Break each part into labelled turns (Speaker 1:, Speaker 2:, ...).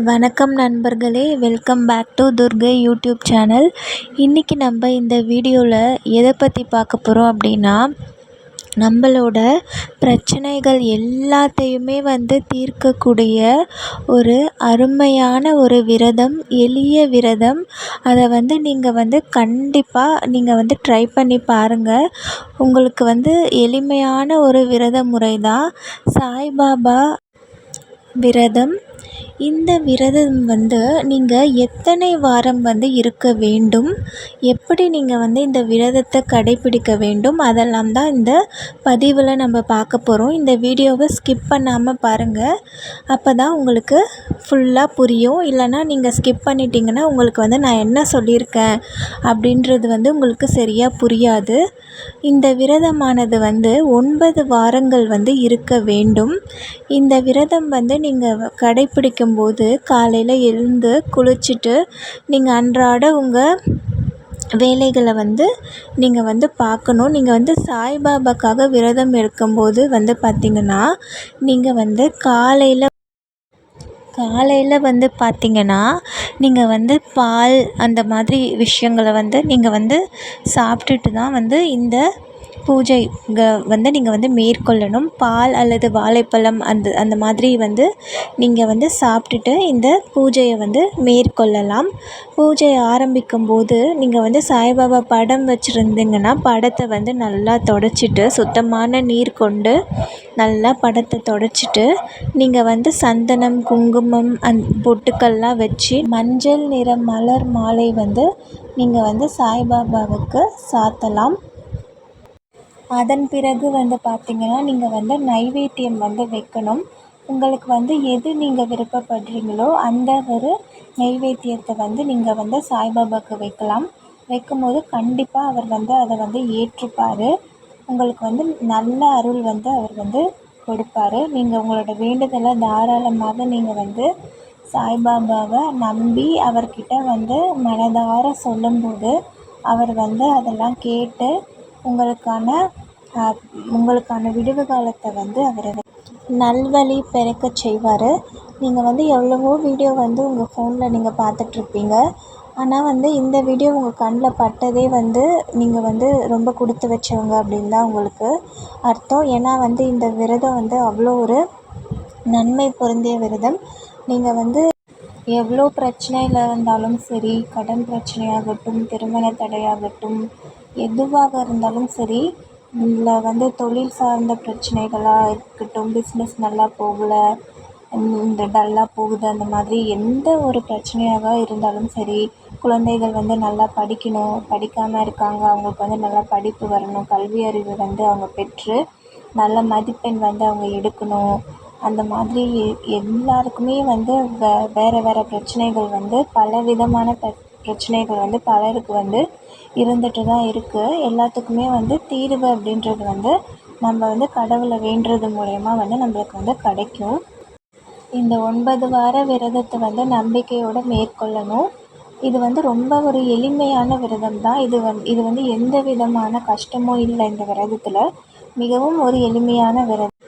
Speaker 1: வணக்கம் நண்பர்களே welcome back to Durgai YouTube channel இன்றைக்கி நம்ம இந்த வீடியோவில் எதை பற்றி பார்க்க போகிறோம் அப்படின்னா நம்மளோட பிரச்சனைகள் எல்லாத்தையுமே வந்து தீர்க்கக்கூடிய ஒரு அருமையான ஒரு விரதம் எளிய விரதம். அதை வந்து நீங்கள் வந்து கண்டிப்பாக நீங்கள் வந்து ட்ரை பண்ணி பாருங்கள் உங்களுக்கு வந்து எளிமையான ஒரு விரத முறை தான் சாய்பாபா விரதம். இந்த விரதம் வந்து நீங்கள் எத்தனை வாரம் வந்து இருக்க வேண்டும்? எப்படி நீங்கள் வந்து இந்த விரதத்தை கடைப்பிடிக்க வேண்டும்? அதெல்லாம் தான் இந்த பதிவில் நம்ம பார்க்க போகிறோம் இந்த வீடியோவை ஸ்கிப் பண்ணாமல் பாருங்கள் அப்போ தான் உங்களுக்கு ஃபுல்லாக புரியும். இல்லைனா நீங்கள் ஸ்கிப் பண்ணிட்டீங்கன்னா உங்களுக்கு வந்து நான் என்ன சொல்லியிருக்கேன் அப்படின்றது வந்து உங்களுக்கு சரியாக புரியாது. இந்த விரதமானது வந்து ஒன்பது வாரங்கள் வந்து இருக்க வேண்டும். இந்த விரதம் வந்து நீங்கள் கடைப்பிடிக்க போது காலையில் எழுந்து குளிச்சுட்டு நீங்கள் அன்றாட உங்கள் வேலைகளை வந்து நீங்கள் வந்து பார்க்கணும். நீங்கள் வந்து சாய்பாபாக்காக விரதம் இருக்கும்போது வந்து பார்த்திங்கன்னா நீங்கள் வந்து காலையில் காலையில் வந்து பார்த்திங்கன்னா நீங்கள் வந்து பால் அந்த மாதிரி விஷயங்களை வந்து நீங்கள் வந்து சாப்பிட்டுட்டு தான் வந்து இந்த பூஜை வந்து நீங்கள் வந்து மேற்கொள்ளணும். பால் அல்லது வாழைப்பழம் அந்த அந்த மாதிரி வந்து நீங்கள் வந்து சாப்பிட்டுட்டு இந்த பூஜையை வந்து மேற்கொள்ளலாம். பூஜை ஆரம்பிக்கும் போது நீங்கள் வந்து சாய்பாபா படம் வச்சுருந்தீங்கன்னா படத்தை வந்து நல்லா தொடச்சிட்டு சுத்தமான நீர் கொண்டு நல்லா படத்தை தொடச்சிட்டு நீங்கள் வந்து சந்தனம் குங்குமம் அந் பொட்டுக்கள்லாம் வச்சு மஞ்சள் நிற மலர் மாலை வந்து நீங்கள் வந்து சாய்பாபாவுக்கு சாத்தலாம். அதன் பிறகு வந்து பார்த்திங்கன்னா நீங்கள் வந்து நைவேத்தியம் வந்து வைக்கணும். உங்களுக்கு வந்து எது நீங்கள் விருப்பப்படுறீங்களோ அந்த ஒரு நெய்வேத்தியத்தை வந்து நீங்கள் வந்து சாய்பாபாவுக்கு வைக்கலாம். வைக்கும்போது கண்டிப்பாக அவர் வந்து அதை வந்து ஏற்றுப்பார். உங்களுக்கு வந்து நல்ல அருள் வந்து அவர் வந்து கொடுப்பார். நீங்கள் உங்களோட வேண்டுதலை தாராளமாக நீங்கள் வந்து சாய்பாபாவை நம்பி அவர்கிட்ட வந்து மனதார சொல்லும்போது அவர் வந்து அதெல்லாம் கேட்டு உங்களுக்கான உங்களுக்கான விடிவு காலத்தை வந்து அவர் நல்வழி பிறக்க செய்வார். நீங்கள் வந்து எவ்வளவோ வீடியோ வந்து உங்கள் ஃபோனில் நீங்கள் பார்த்துட்ருப்பீங்க. ஆனால் வந்து இந்த வீடியோ உங்கள் கண்ணில் பட்டதே வந்து நீங்கள் வந்து ரொம்ப கொடுத்து வச்சவங்க அப்படின்னு தான் உங்களுக்கு அர்த்தம். ஏன்னா வந்து இந்த விரதம் வந்து அவ்வளோ ஒரு நன்மை பொருந்திய விரதம். நீங்கள் வந்து எவ்வளோ பிரச்சனையில் இருந்தாலும் சரி கடன் பிரச்சனையாகட்டும் திருமண தடையாகட்டும் எதுவாக இருந்தாலும் சரி இல்லை வந்து தொழில் சார்ந்த பிரச்சனைகளாக இருக்கட்டும் பிஸ்னஸ் நல்லா போகலை இந்த டல்லாக போகுது அந்த மாதிரி எந்த ஒரு பிரச்சனையாக இருந்தாலும் சரி குழந்தைகள் வந்து நல்லா படிக்கணும் படிக்காமல் இருக்காங்க அவங்களுக்கு வந்து நல்லா படிப்பு வரணும் கல்வி அறிவு வந்து அவங்க பெற்று நல்ல மதிப்பெண் வந்து அவங்க எடுக்கணும் அந்த மாதிரி எல்லாருக்குமே வந்து வே வேறு வேறு பிரச்சனைகள் வந்து பல விதமான பிரச்சனைகள் வந்து பலருக்கு வந்து இருந்துட்டு தான் இருக்குது எல்லாத்துக்குமே வந்து தீர்வு அப்படின்றது வந்து நம்ம வந்து கடவுளை வேண்டுறது மூலயமா வந்து நம்மளுக்கு வந்து கிடைக்கும். இந்த ஒன்பது வார விரதத்தை வந்து நம்பிக்கையோடு மேற்கொள்ளணும். இது வந்து ரொம்ப ஒரு எளிமையான விரதம் தான். இது வந் இது வந்து எந்த விதமான கஷ்டமும் இல்லை இந்த விரதத்தில். மிகவும் ஒரு எளிமையான விரதம்.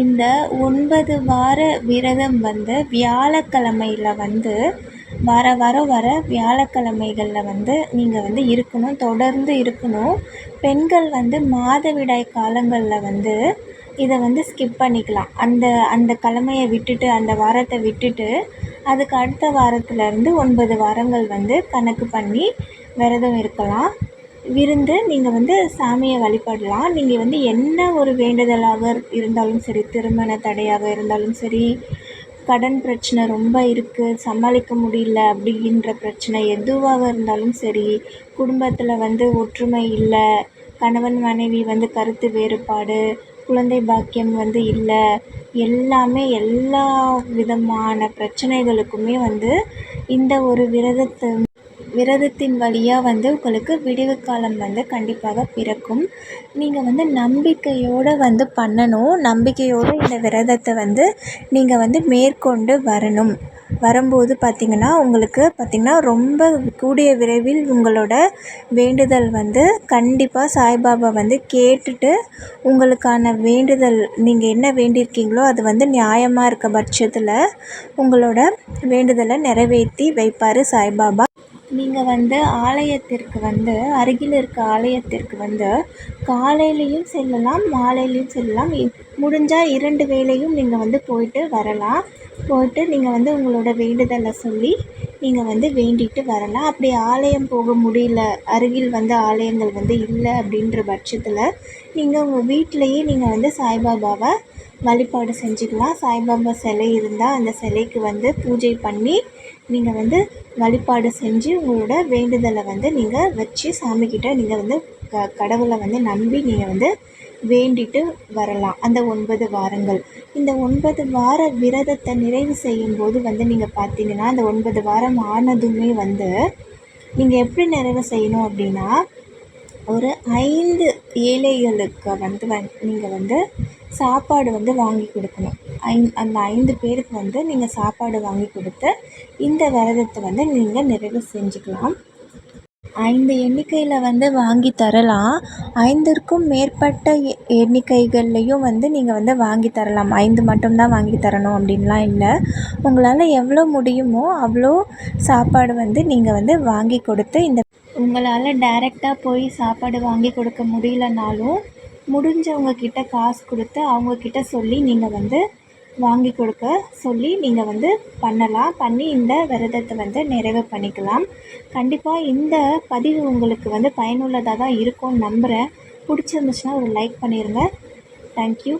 Speaker 1: இந்த ஒன்பது வார விரதம் வந்து வியாழக்கிழமையில் வந்து வர வர வர வியாழக்கிழமைகளில் வந்து நீங்கள் வந்து இருக்கணும் தொடர்ந்து இருக்கணும். பெண்கள் வந்து மாதவிடாய் காலங்களில் வந்து இதை வந்து ஸ்கிப் பண்ணிக்கலாம். அந்த அந்த கிழமைய விட்டுட்டு அந்த வாரத்தை விட்டுட்டு அதுக்கு அடுத்த வாரத்துலேருந்து ஒன்பது வாரங்கள் வந்து கணக்கு பண்ணி விரதம் இருக்கலாம். விருந்து நீங்கள் வந்து சாமியை வழிபடலாம். நீங்கள் வந்து என்ன ஒரு வேண்டுதலாக இருந்தாலும் சரி திருமண தடையாக இருந்தாலும் சரி கடன் பிரச்சனை ரொம்ப இருக்குது சமாளிக்க முடியல அப்படின்ற பிரச்சனை எதுவாக இருந்தாலும் சரி குடும்பத்தில் வந்து ஒற்றுமை இல்லை கணவன் மனைவி வந்து கருத்து வேறுபாடு குழந்தை பாக்கியம் வந்து இல்லை எல்லாமே எல்லா விதமான பிரச்சனைகளுக்குமே வந்து இந்த ஒரு விரதத்தை விரதத்தின் வழியாக வந்து உங்களுக்கு விடிவு காலம் வந்து கண்டிப்பாக பிறக்கும். நீங்கள் வந்து நம்பிக்கையோடு வந்து பண்ணணும். நம்பிக்கையோடு இந்த விரதத்தை வந்து நீங்கள் வந்து மேற்கொண்டு வரணும். வரும்போது பார்த்திங்கன்னா உங்களுக்கு பார்த்திங்கன்னா ரொம்ப கூடிய விரைவில் உங்களோட வேண்டுதல் வந்து கண்டிப்பாக சாய்பாபா வந்து கேட்டுட்டு உங்களுக்கான வேண்டுதல் நீங்கள் என்ன வேண்டியிருக்கீங்களோ அது வந்து நியாயமாக இருக்க பட்சத்தில் உங்களோட வேண்டுதலை நிறைவேற்றி வைப்பார் சாய்பாபா. நீங்கள் வந்து ஆலயத்திற்கு வந்து அருகில் இருக்க ஆலயத்திற்கு வந்து காலையிலையும் செல்லலாம் மாலையிலையும் செல்லலாம். முடிஞ்சால் இரண்டு வேளையும் நீங்கள் வந்து போயிட்டு வரலாம். போயிட்டு நீங்கள் வந்து உங்களோட வேண்டுதலை சொல்லி நீங்கள் வந்து வேண்டிட்டு வரலாம். அப்படி ஆலயம் போக முடியல அருகில் வந்து ஆலயங்கள் வந்து இல்லை அப்படின்ற பட்சத்தில் நீங்கள் உங்கள் வீட்டிலையே நீங்கள் வந்து சாய்பாபாவை வழிபாடு செஞ்சுக்கலாம். சாய்பாபா சிலை இருந்தால் அந்த சிலைக்கு வந்து பூஜை பண்ணி நீங்கள் வந்து வழிபாடு செஞ்சு உங்களோட வேண்டுதலை வந்து நீங்கள் வச்சு சாமிக்கிட்ட நீங்கள் வந்து க கடவுளை வந்து நம்பி நீங்கள் வந்து வேண்டிட்டு வரலாம். அந்த ஒன்பது வாரங்கள். இந்த ஒன்பது வார விரதத்தை நிறைவு செய்யும்போது வந்து நீங்கள் பார்த்தீங்கன்னா அந்த ஒன்பது வாரம் ஆனதுமே வந்து நீங்கள் எப்படி நிறைவு செய்யணும் அப்படின்னா ஒரு ஐந்து ஏழைகளுக்கு வந்து வந் நீங்கள் வந்து சாப்பாடு வந்து வாங்கி கொடுக்கணும். ஐ அந்த ஐந்து பேருக்கு வந்து நீங்கள் சாப்பாடு வாங்கி கொடுத்து இந்த விரதத்தை வந்து நீங்கள் நிறைவு செஞ்சுக்கலாம். ஐந்து எண்ணிக்கையில் வந்து வாங்கி தரலாம். ஐந்திற்கும் மேற்பட்ட எண்ணிக்கைகள்லையும் வந்து நீங்கள் வந்து வாங்கி தரலாம். ஐந்து மட்டும்தான் வாங்கி தரணும் அப்படின்லாம் இல்லை. உங்களால் எவ்வளோ முடியுமோ அவ்வளோ சாப்பாடு வந்து நீங்கள் வந்து வாங்கி கொடுத்து இந்த உங்களால் டேரெக்டாக போய் சாப்பாடு வாங்கி கொடுக்க முடியலனாலும் முடிஞ்சவங்க கிட்ட காசு கொடுத்து அவங்கக்கிட்ட சொல்லி நீங்கள் வந்து வாங்கி கொடுக்க சொல்லி நீங்கள் வந்து பண்ணலாம். பண்ணி இந்த விரதத்தை வந்து நிறைவு பண்ணிக்கலாம். கண்டிப்பாக இந்த பதிவு உங்களுக்கு வந்து பயனுள்ளதாக தான் இருக்கும்னு நம்புகிறேன் பிடிச்சிருந்துச்சுன்னா ஒரு லைக் பண்ணிடுங்க தேங்க்யூ